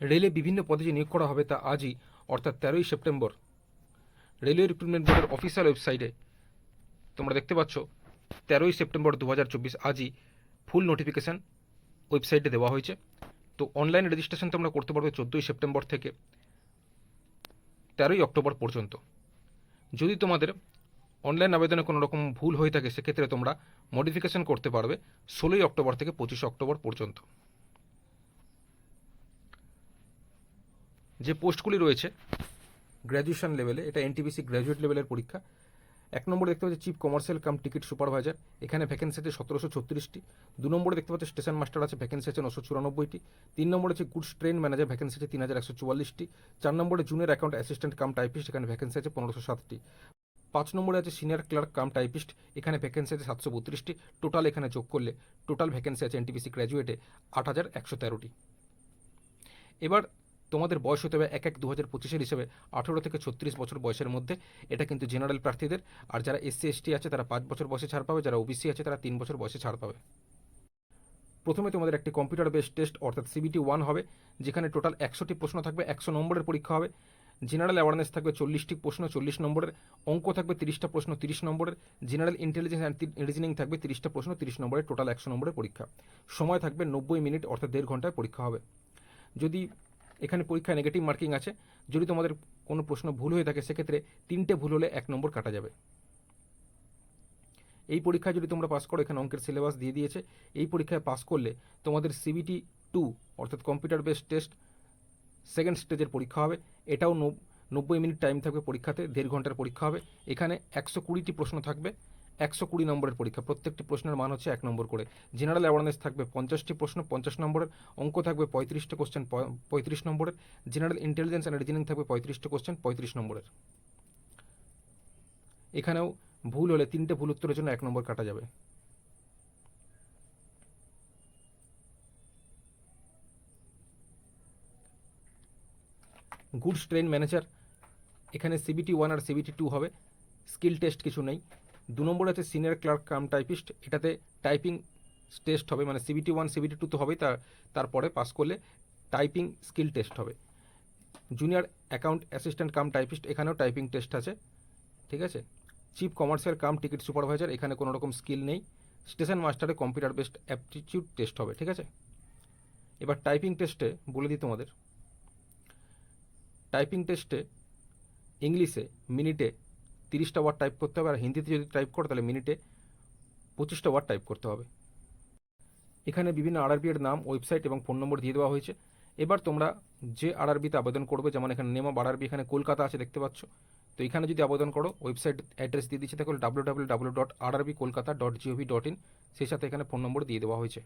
রেলে বিভিন্ন পদে যে নিয়োগ করা হবে তা আজই, অর্থাৎ তেরোই সেপ্টেম্বর। রেলওয়ে রিক্রুটমেন্ট বোর্ডের অফিসিয়াল ওয়েবসাইটে তোমরা দেখতে পাচ্ছ, তেরোই সেপ্টেম্বর দু হাজার চব্বিশ আজই ফুল নোটিফিকেশান ওয়েবসাইটে দেওয়া হয়েছে। তো অনলাইন রেজিস্ট্রেশন তোমরা করতে পারবে চোদ্দোই সেপ্টেম্বর থেকে তেরোই অক্টোবর পর্যন্ত। যদি তোমাদের অনলাইন আবেদনে কোনো রকম ভুল হয়ে থাকে, সেক্ষেত্রে তোমরা মডিফিকেশন করতে পারবে ষোলোই অক্টোবর থেকে পঁচিশে অক্টোবর পর্যন্ত। যে পোস্টগুলি রয়েছে গ্র্যাজুয়েশন লেভেলে এটা এনটিপিসি গ্র্যাজুয়েট লেভেলের পরীক্ষা। এক নম্বরে দেখতে পাচ্ছি chief commercial cum ticket supervisor এখানে ভ্যাকেন্সি আছে সতেরোশো ছত্রিশটি। দু নম্বরে দেখতে পাচ্ছি স্টেশন মাস্টার আছে ভ্যাকেন্সি আছে নশো চুরানব্বইটি। তিন নম্বরে আছে গুডস ট্রেন ম্যানেজার ভ্যাকেন্সি আছে তিন হাজার একশো চুয়াল্লিশটি। চার নম্বরে junior account assistant cum typist এখানে ভ্যাকেন্সি আছে পনেরোশো সাতটি। পাঁচ নম্বরে আছে সিনিয়র ক্লার্ক কাম টাইপিস্ট এখানে ভ্যাকেন্সি আছে সাতশো বত্রিশটি। টোটাল এখানে যোগ করলে টোটাল ভ্যাকেন্সি আছে এনটিপিসি গ্র্যাজুয়েটে আট হাজার একশো তেরোটি। এবার তোমাদের বয়স হতে হবে এক এক দু হাজার পঁচিশের হিসেবে আঠেরো থেকে ছত্রিশ বছর বয়সের মধ্যে। এটা কিন্তু জেনারেল প্রার্থীদের। আর যারা এসসি, এসটি আছে, তারা পাঁচ বছর বয়সে ছাড় পাবে। যারা ওবিসি আছে, তারা তিন বছর বয়সে ছাড় পাবে। প্রথমে তোমাদের একটি কম্পিউটার বেসড টেস্ট অর্থাৎ সিবিটি ওয়ান হবে, যেখানে টোটাল একশোটি প্রশ্ন থাকবে, একশো নম্বরের পরীক্ষা হবে। জেনারেল অ্যাওয়ারনেস থাকবে চল্লিশটি প্রশ্ন, চল্লিশ নম্বরের। অঙ্ক থাকবে তিরিশটা প্রশ্ন, তিরিশ নম্বরের। জেনারেল ইন্টেলিজেন্স অ্যান্ড রিজনিং থাকবে তিরিশটা প্রশ্ন, তিরিশ নম্বরের। টোটাল একশো নম্বরের পরীক্ষা। সময় থাকবে নব্বই মিনিট, অর্থাৎ দেড় ঘন্টায় পরীক্ষা হবে। যদি এখানে পরীক্ষায় নেগেটিভ মার্কিং আছে। যদি তোমাদের কোনো প্রশ্ন ভুল হয়ে থাকে, সেক্ষেত্রে তিনটে ভুল হলে এক নম্বর কাটা যাবে। এই পরীক্ষায় যদি তোমরা পাস করো, এখানে অঙ্কের সিলেবাস দিয়ে দিয়েছে। এই পরীক্ষায় পাস করলে তোমাদের সিবিটি টু অর্থাৎ কম্পিউটার বেসড টেস্ট সেকেন্ড স্টেজের পরীক্ষা হবে। এটাও নব- নব্বই মিনিট টাইম থাকবে পরীক্ষাতে, দেড় ঘণ্টার পরীক্ষা হবে। এখানে একশো কুড়িটি প্রশ্ন থাকবে। একশো কুড়ি নম্বরের পরীক্ষা। প্রত্যেকটি প্রশ্নের মান হচ্ছে এক নম্বর করে। জেনারেল অ্যাওয়ারনেস থাকবে পঞ্চাশটি প্রশ্ন, পঞ্চাশ নম্বরের অঙ্ক থাকবে পঁয়ত্রিশটা কোশ্চেন পঁয়ত্রিশ নম্বরের। জেনারেল ইন্টেলিজেন্স অ্যান্ড রিজনিং থাকবে পঁয়ত্রিশটা কোশ্চেন পঁয়ত্রিশ নম্বরের। এখানেও ভুল হলে তিনটে ভুল উত্তরের জন্য এক নম্বর কাটা যাবে। গুডস ট্রেন ম্যানেজার এখানে সিবিটি ওয়ান আর সিবিটি টু হবে। স্কিল টেস্ট কিছু নেই। দু নম্বর আছে সিনিয়র ক্লার্ক কাম টাইপিস্ট। এটাতে টাইপিং টেস্ট হবে মানে সিবিটি ওয়ান সিবিটি টু তো হবেই, তার, তারপরে পাস করলে টাইপিং স্কিল টেস্ট হবে। Junior account assistant cum typist, এখানেও টাইপিং টেস্ট আছে, ঠিক আছে? Chief commercial cum ticket supervisor, এখানে কোনো রকম স্কিল নেই। স্টেশন মাস্টারে কম্পিউটার বেসড অ্যাপটিটিউড টেস্ট হবে, ঠিক আছে? এবার টাইপিং টেস্টে বলে দিই তোমাদের। টাইপিং টেস্টে ইংলিশে মিনিটে তিরিশটা ওয়ার্ড টাইপ করতে হবে, আর হিন্দিতে যদি টাইপ করো তাহলে মিনিটে পঁচিশটা ওয়ার্ড টাইপ করতে হবে। এখানে বিভিন্ন আরআরবি এর নাম ওয়েবসাইট এবং ফোন নম্বর দিয়ে দেওয়া হয়েছে। এবার তোমরা যে আরআরবিতে আবেদন করবে, যেমন এখানে নেম অফ আরআরবি এখানে কলকাতা আছে দেখতে পাচ্ছ। তো এখানে যদি আবেদন করো ওয়েবসাইট অ্যাড্রেস দিয়ে দিচ্ছে, তাহলে W W W dot RRB Kolkata dot GOV dot in সেই সাথে এখানে ফোন নম্বর দিয়ে দেওয়া হয়েছে।